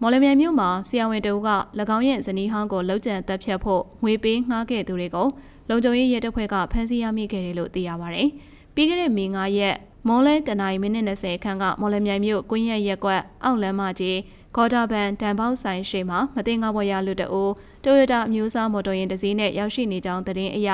မော်လမြိုင်မြို့မှာဆရာဝန်တဦးက၎င်းရဲ့ဇနီးဟောင်းကိုလှုပ်ကြံတက်ဖြတ်ဖို့ငွေပေးငှားခဲ့သူတွေကိုလုံခြုံရေးရဲတပ်ဖွဲ့ကဖမ်းဆီးရမိခဲ့တယ်လို့သိရပါဗျ။ပြီးခဲ့တဲ့မေ9ရက်မွန်လဲတနင်္လာမိနစ်20ခန့်ကမော်လမြိုင်မြို့ကွင်းရက်ရက်ကွက်အောက်လမ်းမကြီးဂေါ်တာဘန်တန်ပေါက်ဆိုင်ရှိမှာမတင်ကားပေါ်ရလူတအိုတိုယိုတာအမျိုးအစားမော်တော်ယာဉ်တစ်စီးနဲ့ရောက်ရှိနေကြောင်းသတင်းအရ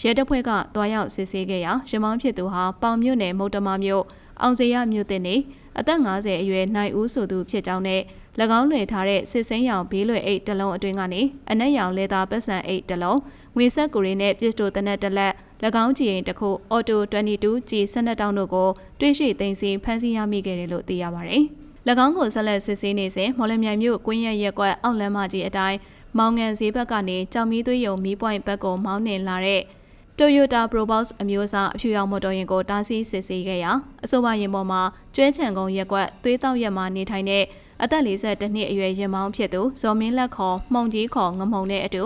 ရဲတပ်ဖွဲ့ကတွားရောက်စစ်ဆေးခဲ့ရာရမောင်းဖြစ်သူဟာပေါင်မြို့နယ်မုတ်တမမြို့အောင်စေရမြို့တင်နေအသက်50အရွယ်နိုင်ဦးဆိုသူဖြစ်ကြောင်းနဲ့၎ င်းလွှဲထားတဲ့စစ်စိမ်းရောင်ဘေးလွယ်အိတ်တစ်လုံးအတွင်းကနေအနက်ရောင်လေသာပတ်စံအိတ်တစ်လုံးငွေဆက်ကိုရီနဲ့ပစ္စတိုတနက်တစ်လက်၎င်းကြည်ရင်တစ်ခုအော်တို22 G 12တောင်းတို့ကိုတွေးရှိသိမ်းဆည်းဖမ်းဆီးရမိခဲ့တယ်လို့သိရပါတယ်။၎င်းကိုဆက်လက်စစ်ဆေးနေစဉ်မော်လမြိုင်မြို့ကွင်းရက်ရက်ကွက်အောက်လမ်းမကြီးအတိုင်းမောင်ငံဈေးဘက်ကနေကြောင်မီးသွေးယုံမီးပွိုင်ဘက်ကိုမောင်းနှင်လာတဲ့ Toyota Probox အမျိုးအစားအဖြူရောင်မော်တော်ယာဉ်ကိုတားဆီးစစ်ဆေးခဲ့ရာအဆိုပါယာဉ်ပေါ်မှာကျွဲချံကုန်းရက်ကွက်သွေးတောက်ရက်မှာနေထိုင်တဲ့ အသက်42နှစ်အရွယ်ရင်မောင်းဖြစ်သူဇော်မင်းလက်ခေါ်မှုံကြီးခေါ်ငမုံနဲ့အတူ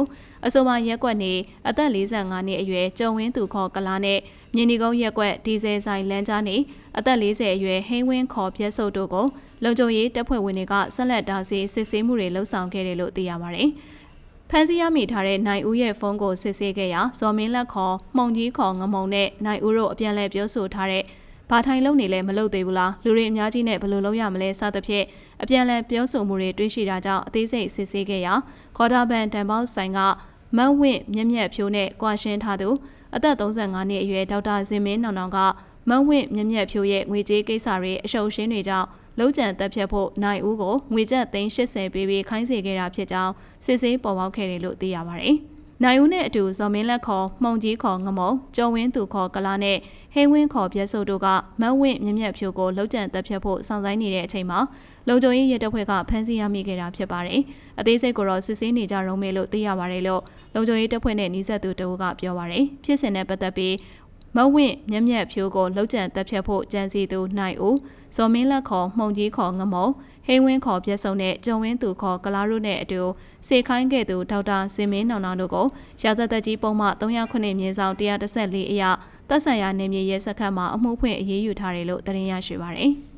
အဆိုပါရက်ကွက်နေအသက်45နှစ်အရွယ်ကျုံဝင်းသူခေါ်ကလာနဲ့မြင်းဒီကုန်းရက်ကွက်ဒီဇယ်ဆိုင်လမ်းကြားနေအသက်40အရွယ်ဟိန်းဝင်းခေါ်ပြက်စုပ်တို့ကိုလုံခြုံရေးတပ်ဖွဲ့ဝင်တွေကဆက်လက်တားဆီးစစ်ဆေးမှုတွေလှုပ်ဆောင်ခဲ့တယ်လို့သိရပါတယ်။ဖမ်းဆီးရမိထားတဲ့နိုင်ဦးရဲ့ဖုန်းကိုစစ်ဆေးခဲ့ရာဇော်မင်းလက်ခေါ်မှုံကြီးခေါ်ငမုံနဲ့နိုင်ဦးတို့အပြန်အလှန်ပြောဆိုထားတဲ့ ဘာထိုင်လုံနေလဲမလုပ်သေးဘူးလားလူတွေအများကြီးနဲ့ဘယ်လိုလုပ်ရမလဲစသဖြင့်အပြန်လည်ပြောဆိုမှုတွေတွေ့ရှိတာကြောင့်အသေးစိတ်စစ်ဆေးခဲ့ရာခေါ်တာဘန်တန်ပေါင်းဆိုင်ကမတ်ဝင့်မြက်မြက်ဖြိုးနဲ့ကွာရှင်းထားသူအသက်35နှစ်အရွယ်ဒေါက်တာဇင်မင်းနောင်နောင်ကမတ်ဝင့်မြက်မြက်ဖြိုးရဲ့ငွေကြေးကိစ္စတွေအရှုပ်ရှင်းတွေကြောင့်လုံးကျန်တက်ဖြတ်ဖို့နိုင်ဦးကိုငွေကျပ်သိန်း80ပေးပြီးခိုင်းစေခဲ့တာဖြစ်ကြောင်းစစ်ဆေးပေါ်ပေါက်ခဲ့တယ်လို့သိရပါတယ်။ နိုင်ဦးနဲ့အတူဇော်မင်းလက်ခေါ်မှုံကြီးခေါ်ငမုံကျော်ဝင်းသူခေါ်ကလာနဲ့ဟိန်းဝင်းခေါ်ပြက်စုပ်တို့ကမတ်ဝင့်မြက်မြက်ဖြိုကိုလှုပ်ကြံတက်ဖြတ်ဖို့စောင့်ဆိုင်းနေတဲ့အချိန်မှာလုံခြုံရေးရဲတပ်ဖွဲ့ကဖမ်းဆီးရမိခဲ့တာဖြစ်ပါတယ်။အသေးစိတ်ကိုတော့စစ်ဆေးနေကြရုံပဲလို့သိရပါတယ်လို့လုံခြုံရေးတပ်ဖွဲ့နဲ့နှီးဆက်သူတအုပ်ကပြောပါတယ်။ဖြစ်စဉ်နဲ့ပတ်သက်ပြီး မဝင့်မြက်မြက်ဖြိုးကိုလှုပ်ကြံတက်ဖြတ်ဖို့ကြံစီသူနိုင်ဦးဇော်မင်းလက်ခေါ်မှုံကြီးခေါ်ငမုံဟိန်းဝင်းခေါ်ပြက်စုံနဲ့ကျုံဝင်းသူခေါ်ကလာရုနဲ့အတူစေခိုင်းခဲ့သူဒေါက်တာစင်မင်းနောင်နောင်တို့ကိုရာဇသက်ကြီးပုံမှ309မြင်းဆောင်114အရတပ်ဆိုင်ရာနေမြေရဲစခန်းမှာအမှုဖွင့်အရေးယူထားတယ်လို့သတင်းရရှိပါရယ်။